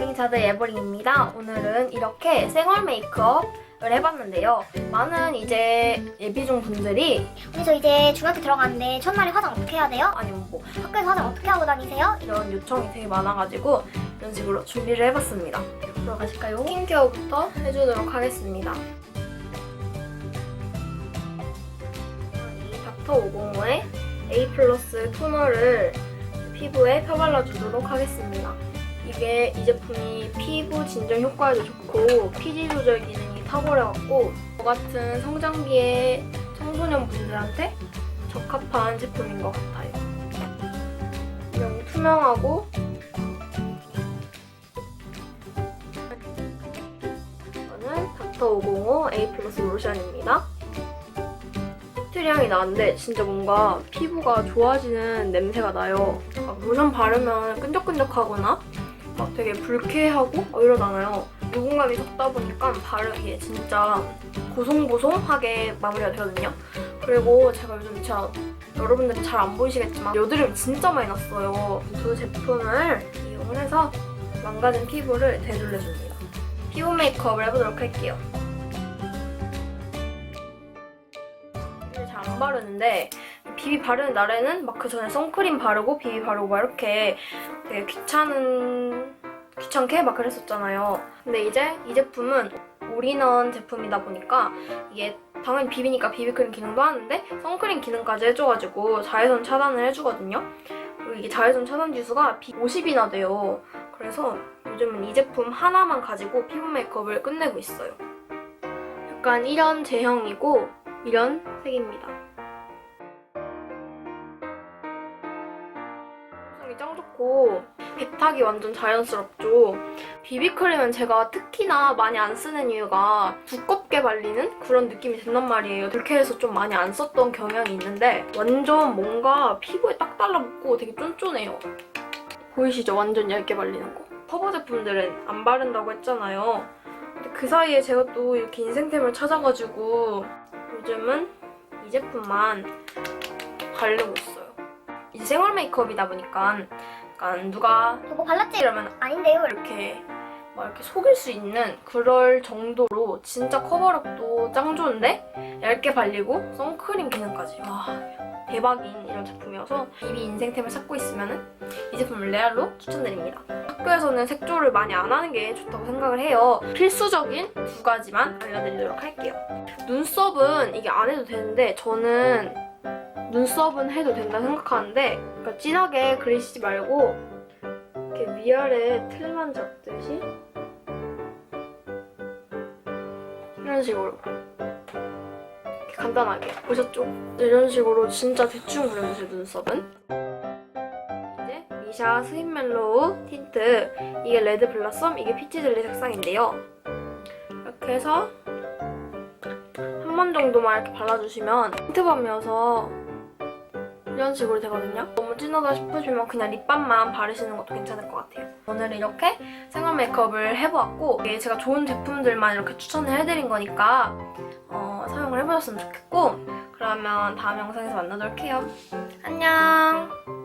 예보링 자드 예보링입니다. 오늘은 이렇게 생얼 메이크업을 해봤는데요. 많은 이제 예비중 분들이 저 이제 중학교 들어가는데 첫날에 화장 어떻게 해야 돼요? 아니면 뭐 학교에서 화장 어떻게 하고 다니세요? 이런 요청이 되게 많아가지고 이런 식으로 준비를 해봤습니다. 들어가실까요? 스킨케어부터 해주도록 하겠습니다. 이 닥터 505의 A 플러스 토너를 피부에 펴발라주도록 하겠습니다. 이게 이 제품이 피부 진정 효과에도 좋고 피지 조절 기능이 탁월해갖고 저 같은 성장기의 청소년 분들한테 적합한 제품인 것 같아요. 영 투명하고 이거는 닥터 505 A 플러스 로션입니다. 스트리향이 나는데 진짜 뭔가 피부가 좋아지는 냄새가 나요. 막 로션 바르면 끈적끈적하거나 막 되게 불쾌하고 막 이러잖아요. 유분감이 섞다 보니까 바르기에 진짜 보송보송하게 마무리가 되거든요. 그리고 제가 요즘 진짜 여러분들이 잘안 보이시겠지만 여드름이 진짜 많이 났어요. 두 제품을 이용을 해서 망가진 피부를 되돌려줍니다. 피부 메이크업을 해보도록 할게요. 잘 안 바르는데 비비 바르는 날에는 막 그 전에 선크림 바르고 비비 바르고 막 이렇게 되게 귀찮은 귀찮게 막 그랬었잖아요. 근데 이제 이 제품은 올인원 제품이다 보니까 이게 당연히 비비니까 비비크림 기능도 하는데 선크림 기능까지 해줘가지고 자외선 차단을 해주거든요. 그리고 이게 자외선 차단 지수가 50이나 돼요. 그래서 요즘은 이 제품 하나만 가지고 피부 메이크업을 끝내고 있어요. 약간 이런 제형이고 이런 색입니다. 짱 좋고 백탁이 완전 자연스럽죠. 비비크림은 제가 특히나 많이 안 쓰는 이유가 두껍게 발리는 그런 느낌이 든단 말이에요. 그렇게 해서 좀 많이 안 썼던 경향이 있는데 완전 뭔가 피부에 딱 달라붙고 되게 쫀쫀해요. 보이시죠? 완전 얇게 발리는 거. 커버 제품들은 안 바른다고 했잖아요. 근데 그 사이에 제가 또 이렇게 인생템을 찾아가지고 요즘은 이 제품만 바르고 있어요. 이제 생활 메이크업이다 보니까 약간 누가 저뭐 발랐지? 이러면 아닌데요. 이렇게 막 이렇게 속일 수 있는 그럴 정도로 진짜 커버력도 짱 좋은데 얇게 발리고 선크림 기능까지 와 대박인 이런 제품이어서 비비 인생템을 찾고 있으면 이 제품을 레알로 추천드립니다. 학교에서는 색조를 많이 안 하는 게 좋다고 생각을 해요. 필수적인 두 가지만 알려드리도록 할게요. 눈썹은 이게 안 해도 되는데 저는 눈썹은 해도 된다 생각하는데 그러니까 진하게 그리시지 말고 이렇게 위아래 틀만 잡듯이? 이런 식으로. 이렇게 간단하게. 보셨죠? 이런 식으로 진짜 대충 그려주세요 눈썹은. 이제 미샤 스윗 멜로우 틴트. 이게 레드 블라썸 이게 피치 젤리 색상인데요. 이렇게 해서 한 번 정도만 이렇게 발라주시면 틴트밤이어서 이런 식으로 되거든요. 너무 진하다 싶으시면 그냥 립밤만 바르시는 것도 괜찮을 것 같아요. 오늘 이렇게 생활 메이크업을 해보았고 제가 좋은 제품들만 이렇게 추천을 해드린 거니까 어, 사용을 해보셨으면 좋겠고 그러면 다음 영상에서 만나도록 해요. 안녕!